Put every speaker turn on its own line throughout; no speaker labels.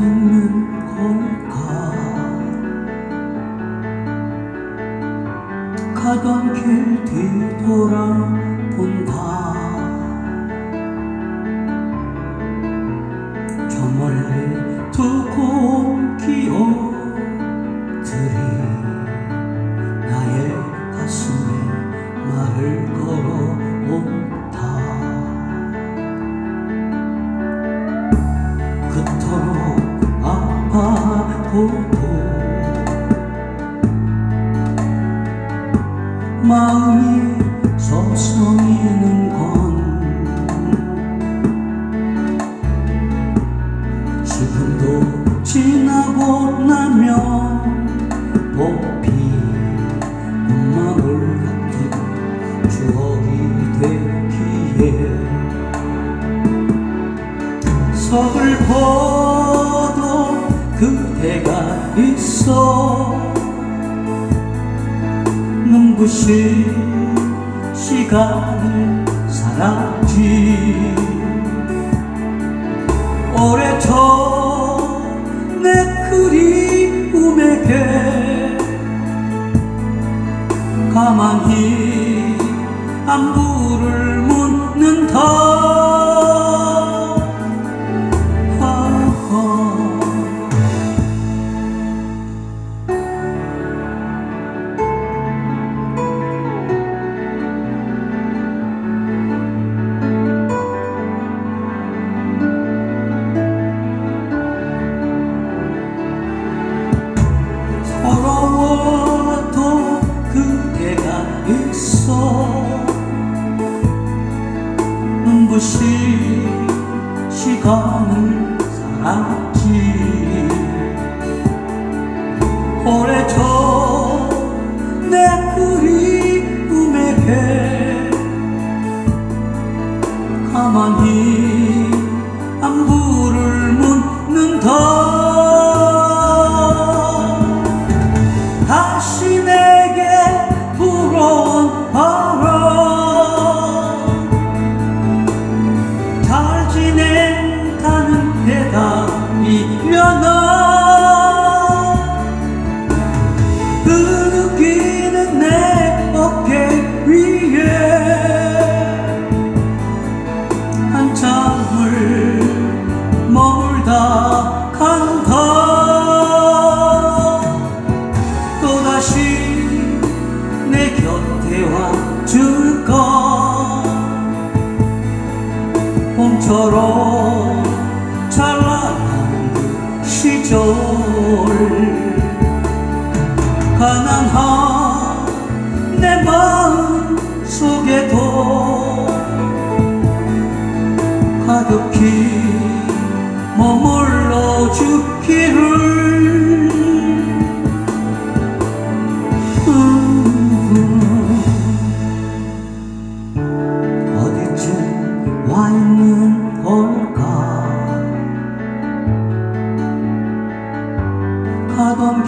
있는 걸까? 가던 길 뒤돌아본다 아파고도 마음이 섭성이는 건 지금도 지나고 나면 높이 꿈마을 같은 추억이 되기에 서글퍼도 그대가 있어. 눈부신 시간을 살았지. 오래전 내 그리움에게 가만히 안부를 묻는다 있어. 눈부신 시간을 살았지. 오래 봄처럼 찬란한 그 시절. 가난한 내 마음 속에도 가득히 머물러 주기를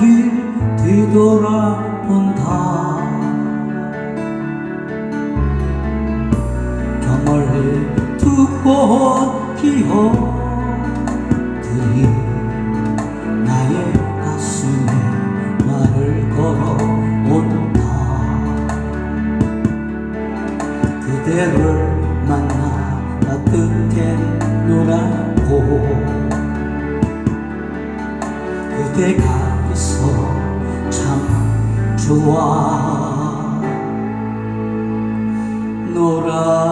길 뒤돌아본다. 두고 온 기억들이 나의 가슴에 말을 걸어온다. 그대를 만나 따뜻해 놀았고 그대가 있어 참 좋아. 놀아